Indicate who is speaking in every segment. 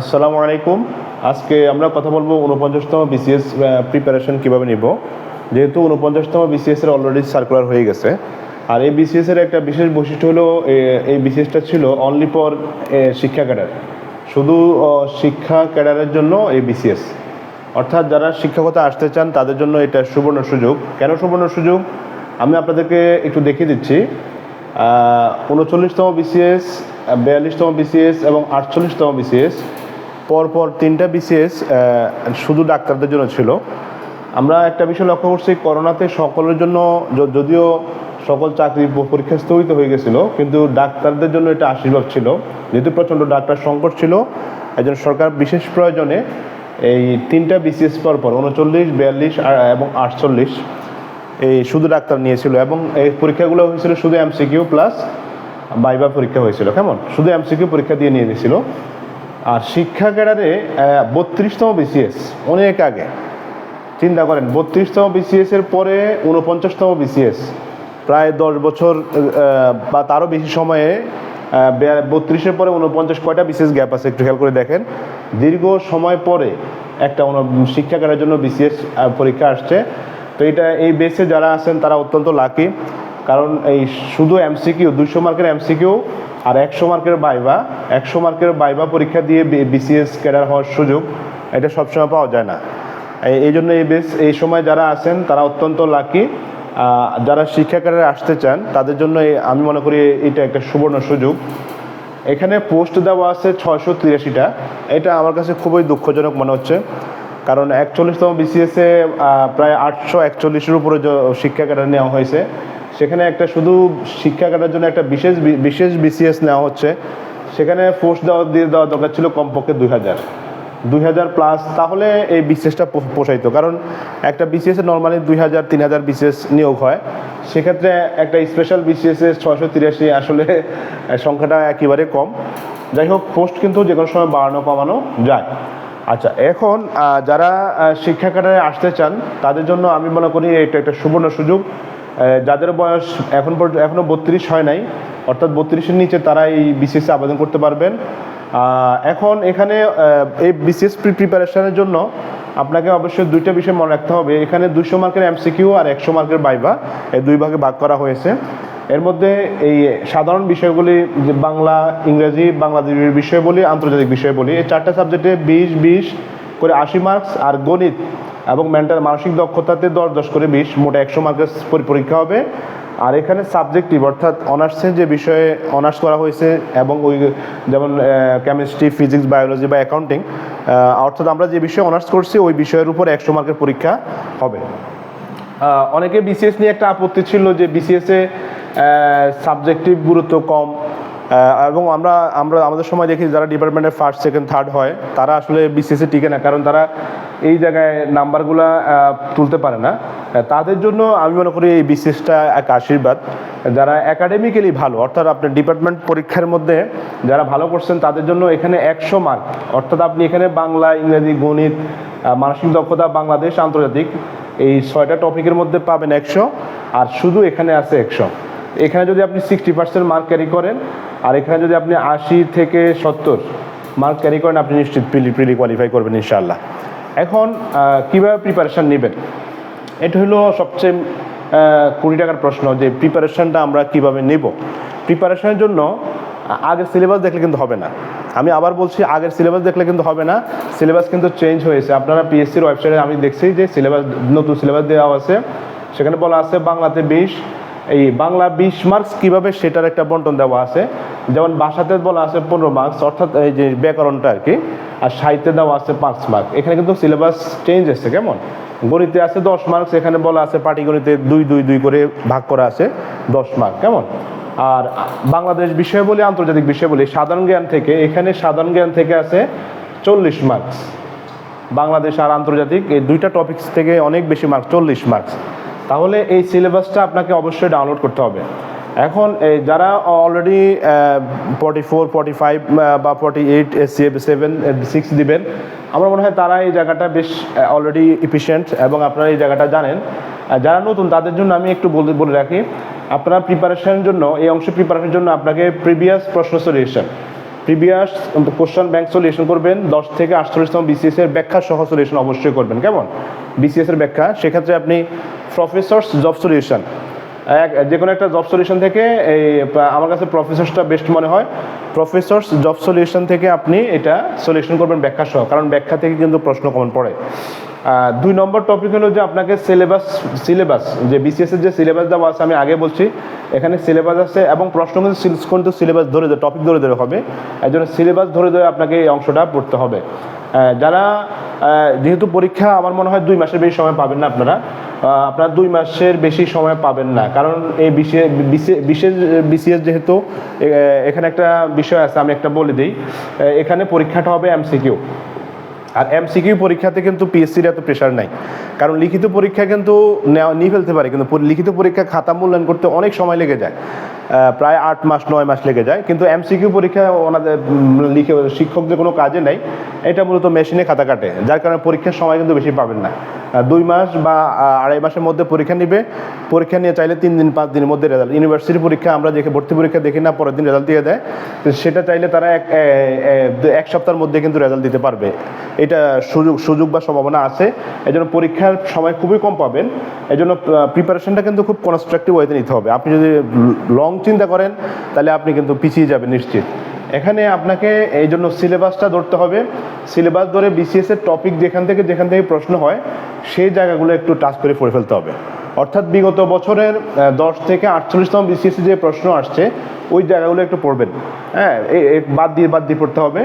Speaker 1: আসসালামু আলাইকুম। আজকে আমরা কথা বলব উনপঞ্চাশতম বিসিএস প্রিপারেশন কীভাবে নিব। যেহেতু উনপঞ্চাশতম বিসিএস এর অলরেডি সার্কুলার হয়ে গেছে। আর এই বিসিএস এর একটা বিশেষ বৈশিষ্ট্য হলো এই বিসিএসটা ছিল অনলি ফর শিক্ষা ক্যাডার। শুধু শিক্ষা ক্যাডারের জন্য এই বিসিএস। অর্থাৎ যারা শিক্ষকতা আসতে চান, তাদের জন্য এটা সুবর্ণ সুযোগ। কেন সুবর্ণ সুযোগ? আমি আপনাদেরকে একটু দেখিয়ে দিচ্ছি। উনচল্লিশতম বিসিএস, বিয়াল্লিশতম বিসিএস এবং আটচল্লিশতম বিসিএস পরপর তিনটা বিসিএস শুধু ডাক্তারদের জন্য ছিল। আমরা একটা বিষয় লক্ষ্য করছি, করোনাতে সকলের জন্য যদিও সকল চাকরি পরীক্ষা স্থগিত হয়ে গেছিল, কিন্তু ডাক্তারদের জন্য এটা আশীর্বাদ ছিল। যেহেতু প্রচণ্ড ডাক্তার সংকট ছিল একজন সরকার বিশেষ প্রয়োজনে এই তিনটা বিসিএস পর পর উনচল্লিশ, বিয়াল্লিশ এবং আটচল্লিশ, এই শুধু ডাক্তার নিয়েছিল। এবং এই পরীক্ষাগুলো হয়েছিল শুধু এমসিকিউ প্লাস বাইবা পরীক্ষা হয়েছিল, কেমন? শুধু এমসিকিউ পরীক্ষা দিয়ে নিয়ে নিয়েছিল আর শিক্ষা ক্যাডারে বত্রিশতম বিসিএস অনেক আগে। চিন্তা করেন, বত্রিশতম বিসিএস এর পরে উনপঞ্চাশতম বিসিএস প্রায় দশ বছর বা তারও বেশি সময়ে বত্রিশের পরে উনপঞ্চাশ কয়টা বিসিএস গ্যাপ আছে একটু খেয়াল করে দেখেন। দীর্ঘ সময় পরে একটা শিক্ষা ক্যাডারের জন্য বিসিএস পরীক্ষা আসছে। তো এটা, এই বেসে যারা আছেন তারা অত্যন্ত লাকি কারণ এই শুধু এমসিকিউ দুশো মার্কের এমসিকিউ আর একশো মার্কের বাইবা, একশো মার্কের বাইবা পরীক্ষা দিয়ে বিসিএস ক্যাডার হওয়ার সুযোগ, এটা সবসময় পাওয়া যায় না। এই- জন্য এই বেশ, এই সময় যারা আছেন, তারা অত্যন্ত লাকি যারা শিক্ষা ক্যাডারে আসতে চান, তাদের জন্য আমি মনে করি এটা একটা সুবর্ণ সুযোগ। এখানে পোস্ট দেওয়া আছে ছয়শো তিরাশিটা, এটা আমার কাছে খুবই দুঃখজনক মনে হচ্ছে, কারণ একচল্লিশতম বিসিএসে প্রায় আটশো একচল্লিশের উপরে শিক্ষা ক্যাডার নেওয়া হয়েছে। সেখানে একটা শুধু শিক্ষা কাটার জন্য একটা বিশেষ বিশেষ বিসিএস নেওয়া হচ্ছে। সেখানে পোস্ট দেওয়া দিয়ে দেওয়া দরকার ছিল কমপক্ষে দুই হাজার। দুই হাজার প্লাস তাহলে এই বিসিএসটা পোষাইতো। কারণ একটা বিসিএস নর্মালি দুই হাজার, তিন হাজার বিসিএস নিয়োগ হয়। সেক্ষেত্রে একটা স্পেশাল বিসিএস ছশো তিরাশি আসলে সংখ্যাটা একেবারে কম। যাই হোক পোস্ট কিন্তু যে কোনো সময় বাড়ানো, কমানো যায়। আচ্ছা এখন যারা শিক্ষা ক্যাডারে আসতে চান, তাদের জন্য আমি মনে করি এটা একটা সুবর্ণ সুযোগ। যাদের বয়স এখন পর্যন্ত এখনও বত্রিশ হয় নাই, অর্থাৎ বত্রিশের নিচে তারা এই বিসিএসে আবেদন করতে পারবেন। এখন এখানে এই বিসিএস প্রিপারেশনের জন্য আপনাকে অবশ্যই দুইটা বিষয় মনে রাখতে হবে। এখানে দুশো মার্কের এমসিকিউ আর একশো মার্কের বাইবা, এই দুই ভাগে ভাগ করা হয়েছে। এর মধ্যে এই সাধারণ বিষয়গুলি, যে বাংলা, ইংরেজি, বাংলাদেশের বিষয় বলি, আন্তর্জাতিক বিষয় বলি, এই চারটা সাবজেক্টে বিশ বিশ করে আশি মার্কস আর গণিত এবং মেন্টাল মানসিক দক্ষতাতে দশ দশ করে বিশ, মোট একশো মার্কের পরীক্ষা হবে। আর এখানে সাবজেক্টিভ অর্থাৎ অনার্সের যে বিষয়ে অনার্স করা হয়েছে এবং ওই যেমন কেমিস্ট্রি ফিজিক্স বায়োলজি বা অ্যাকাউন্টিং অর্থাৎ আমরা যে বিষয়ে অনার্স করছি, ওই বিষয়ের উপর একশো মার্কের পরীক্ষা হবে। অনেকে বিসিএস নিয়ে একটা আপত্তি ছিল যে বিসিএসে সাবজেক্টিভ গুরুত্ব কম এবং আমরা আমরা আমাদের সময় দেখি যারা ডিপার্টমেন্টে ফার্স্ট সেকেন্ড থার্ড হয়, তারা আসলে বিসিএসে টিকে না, কারণ তারা এই জায়গায় নাম্বারগুলা তুলতে পারে না। তাদের জন্য আমি মনে করি এই বিসিএসটা এক আশীর্বাদ। যারা একাডেমিক্যালি ভালো, অর্থাৎ আপনার ডিপার্টমেন্ট পরীক্ষার মধ্যে যারা ভালো করছেন, তাদের জন্য এখানে একশো মার্ক অর্থাৎ আপনি এখানে বাংলা, ইংরেজি, গণিত মানসিক দক্ষতা, বাংলাদেশ, আন্তর্জাতিক এই ছয়টা টপিকের মধ্যে পাবেন একশো, আর শুধু এখানে আছে একশো। এখানে যদি আপনি সিক্সটি পার্সেন্ট মার্ক ক্যারি করেন, আর এখানে যদি আপনি আশি থেকে সত্তর মার্ক ক্যারি করেন, আপনি নিশ্চিত প্রিলি প্রিলি কোয়ালিফাই করবেন ইনশাআল্লাহ। এখন কীভাবে কীভাবে প্রিপারেশান নেবেন? এটা হলো সবচেয়ে কুড়ি টাকার প্রশ্ন যে প্রিপারেশনটা আমরা কীভাবে নেব? প্রিপারেশানের জন্য আগের সিলেবাস দেখলে কিন্তু হবে না। আমি আবার বলছি, আগের সিলেবাস দেখলে কিন্তু হবে না। সিলেবাস কিন্তু চেঞ্জ হয়েছে। আপনারা পিএসসির ওয়েবসাইটে আমি দেখছি যে সিলেবাস নতুন সিলেবাস দেওয়া আছে। সেখানে বলা আছে বাংলাতে বিশ এই বাংলা বিশ মার্কস কীভাবে সেটার একটা বন্টন দেওয়া আছে? যেমন ভাষাতে বলা আছে পনেরো মার্কস অর্থাৎ এই যে ব্যাকরণটা আর কি, আর সাহিত্যে দেওয়া আছে পাঁচ মার্ক এখানে কিন্তু সিলেবাস চেঞ্জ এসছে, কেমন? গণিতে আছে দশ মার্কস এখানে বলা আছে পাটিগণিতে দুই দুই দুই করে ভাগ করা আছে দশ মার্ক কেমন? আর বাংলাদেশ বিষয় বলি, আন্তর্জাতিক বিষয় বলি, সাধারণ জ্ঞান থেকে, এখানে সাধারণ জ্ঞান থেকে আছে চল্লিশ মার্কস বাংলাদেশ আর আন্তর্জাতিক, এই দুইটা টপিকস থেকে অনেক বেশি মার্কস চল্লিশ মার্কস তাহলে এই সিলেবাসটা আপনাকে অবশ্যই ডাউনলোড করতে হবে। এখন যারা already forty four forty five বা ফর্টি এইট সেভেন সিক্স দিবেন, আমার মনে হয় তারা এই জায়গাটা বেশ অলরেডি ইফিসিয়েন্ট এবং আপনারা এই জায়গাটা জানেন। যারা নতুন, তাদের জন্য আমি একটু বলে বলে রাখি, আপনারা প্রিপারেশনের জন্য, এই অংশ প্রিপারেশনের জন্য আপনাকে প্রিভিয়াস প্রশ্ন solution previous question bank solution করবেন, দশ থেকে আটচল্লিশতম বিসিএস এর ব্যাখ্যা সহ সলিউশন অবশ্যই করবেন। কেমন? বিসিএস এর ব্যাখ্যা, সেক্ষেত্রে আপনি প্রফেসর্স জব সলিউশন যে কোনো একটা জব সলিউশন থেকে এই, আমার কাছে প্রফেসর্সটা বেস্ট মনে হয়। প্রফেসর্স জব সলিউশন থেকে আপনি এটা সলিউশন করবেন ব্যাখ্যা সহ, কারণ ব্যাখ্যা থেকে কিন্তু প্রশ্ন কমন পড়ে। দুই নম্বর টপিক হলো যে আপনাকে সিলেবাস সিলেবাস যে বিসিএসের যে সিলেবাস দেওয়া আছে, আমি আগে বলছি, এখানে সিলেবাস আছে এবং প্রশ্ন কিন্তু কিন্তু সিলেবাস ধরে ধরে টপিক ধরে ধরে হবে। এই জন্য সিলেবাস ধরে ধরে আপনাকে এই অংশটা পড়তে হবে। যারা যেহেতু পরীক্ষা, আমার মনে হয় দুই মাসের বেশি সময় পাবেন না আপনারা। আপনারা দুই মাসের বেশি সময় পাবেন না। কারণ এই বিশেষ বিশেষ বিসিএস যেহেতু এখানে একটা বিষয় আছে, আমি একটা বলে দিই। এখানে পরীক্ষাটা হবে এমসিকিউ আর এমসিকিউ পরীক্ষাতে কিন্তু পিএসসির এত প্রেশার নাই। কারণ লিখিত পরীক্ষা কিন্তু নেওয়া- নিয়ে ফেলতে পারে, কিন্তু লিখিত পরীক্ষা খাতা মূল্যায়ন করতে অনেক সময় লেগে যায়। প্রায় আট মাস, নয় মাস লেগে যায়। কিন্তু এমসিকিউ পরীক্ষা ওনাদের লিখে শিক্ষকদের কোনো কাজে নেই। এটা মূলত মেশিনে খাতা কাটে, যার কারণে পরীক্ষার সময় কিন্তু বেশি পাবেন না। দুই মাস বা আড়াই মাসের মধ্যে পরীক্ষা নিবে। পরীক্ষা নিয়ে চাইলে তিন দিন, পাঁচ দিনের মধ্যে রেজাল্ট ইউনিভার্সিটি পরীক্ষা আমরা দেখে, ভর্তি পরীক্ষা দেখি না, পরের দিন রেজাল্ট দিয়ে দেয়। সেটা চাইলে তারা এক এক সপ্তাহের মধ্যে কিন্তু রেজাল্ট দিতে পারবে। এটা সুযোগ সুযোগ বা সম্ভাবনা আছে। এই জন্য পরীক্ষার সময় খুবই কম পাবেন। এই জন্য প্রিপারেশনটা কিন্তু খুব কনস্ট্রাকটিভ ওয়েতে নিতে হবে। আপনি যদি লং চিন্তা করেন, তাহলে আপনি কিন্তু পিছিয়ে যাবেন নিশ্চিত। এখানে আপনাকে এই জন্য সিলেবাসটা ধরতে হবে। সিলেবাস ধরে বিসিএস এর টপিক যেখান থেকে যেখান থেকে প্রশ্ন হয়, সেই জায়গাগুলো একটু টাচ করে পড়ে ফেলতে হবে। অর্থাৎ বিগত বছরের দশ থেকে আটচল্লিশতম বিসিএস যে প্রশ্ন আসছে, ওই জায়গাগুলো একটু পড়বেন। হ্যাঁ বাদ দিয়ে বাদ দিয়ে পড়তে হবে।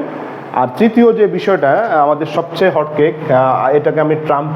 Speaker 1: আর তৃতীয় যে বিষয়টা আমাদের সবচেয়ে হটকেক এটাকে আমি ট্রাম্প